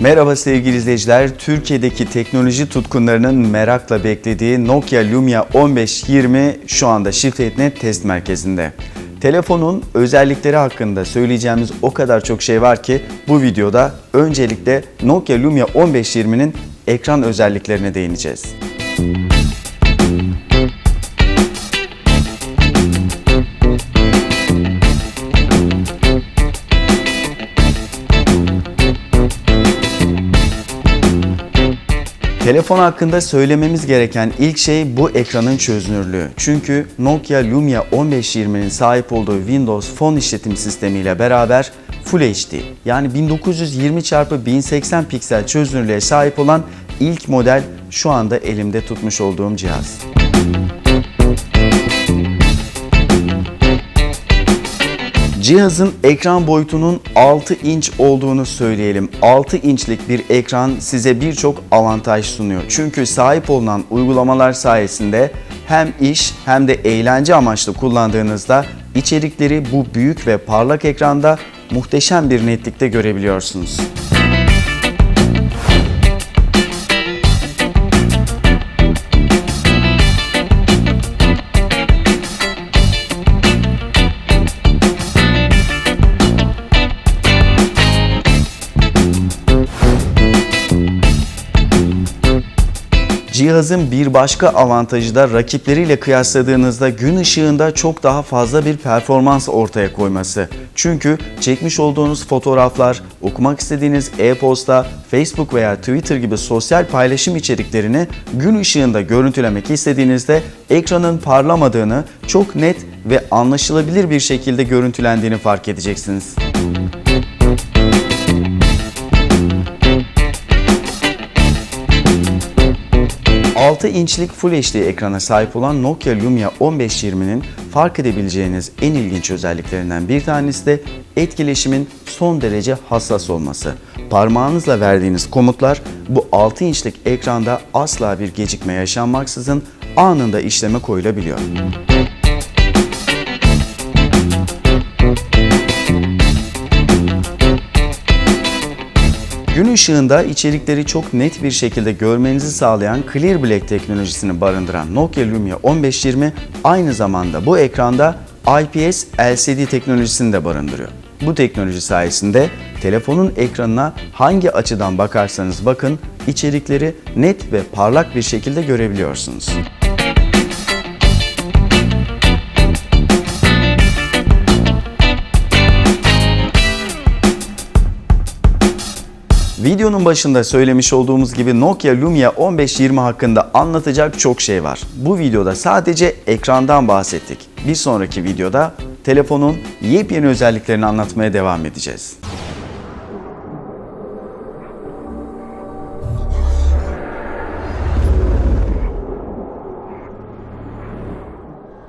Merhaba sevgili izleyiciler. Türkiye'deki teknoloji tutkunlarının merakla beklediği Nokia Lumia 1520 şu anda Şifret.net test merkezinde. Telefonun özellikleri hakkında söyleyeceğimiz o kadar çok şey var ki bu videoda öncelikle Nokia Lumia 1520'nin ekran özelliklerine değineceğiz. Telefon hakkında söylememiz gereken ilk şey bu ekranın çözünürlüğü. Çünkü Nokia Lumia 1520'nin sahip olduğu Windows Phone işletim sistemi ile beraber Full HD yani 1920 x 1080 piksel çözünürlüğe sahip olan ilk model şu anda elimde tutmuş olduğum cihaz. Cihazın ekran boyutunun 6 inç olduğunu söyleyelim. 6 inçlik bir ekran size birçok avantaj sunuyor. Çünkü sahip olunan uygulamalar sayesinde hem iş hem de eğlence amaçlı kullandığınızda içerikleri bu büyük ve parlak ekranda muhteşem bir netlikte görebiliyorsunuz. Cihazın bir başka avantajı da rakipleriyle kıyasladığınızda gün ışığında çok daha fazla bir performans ortaya koyması. Çünkü çekmiş olduğunuz fotoğraflar, okumak istediğiniz e-posta, Facebook veya Twitter gibi sosyal paylaşım içeriklerini gün ışığında görüntülemek istediğinizde ekranın parlamadığını, çok net ve anlaşılabilir bir şekilde görüntülendiğini fark edeceksiniz. 6 inçlik Full HD ekrana sahip olan Nokia Lumia 1520'nin fark edebileceğiniz en ilginç özelliklerinden bir tanesi de etkileşimin son derece hassas olması. Parmağınızla verdiğiniz komutlar bu 6 inçlik ekranda asla bir gecikme yaşanmaksızın anında işleme koyulabiliyor. Gün ışığında içerikleri çok net bir şekilde görmenizi sağlayan Clear Black teknolojisini barındıran Nokia Lumia 1520 aynı zamanda bu ekranda IPS LCD teknolojisini de barındırıyor. Bu teknoloji sayesinde telefonun ekranına hangi açıdan bakarsanız bakın içerikleri net ve parlak bir şekilde görebiliyorsunuz. Videonun başında söylemiş olduğumuz gibi Nokia Lumia 1520 hakkında anlatacak çok şey var. Bu videoda sadece ekrandan bahsettik. Bir sonraki videoda telefonun yepyeni özelliklerini anlatmaya devam edeceğiz.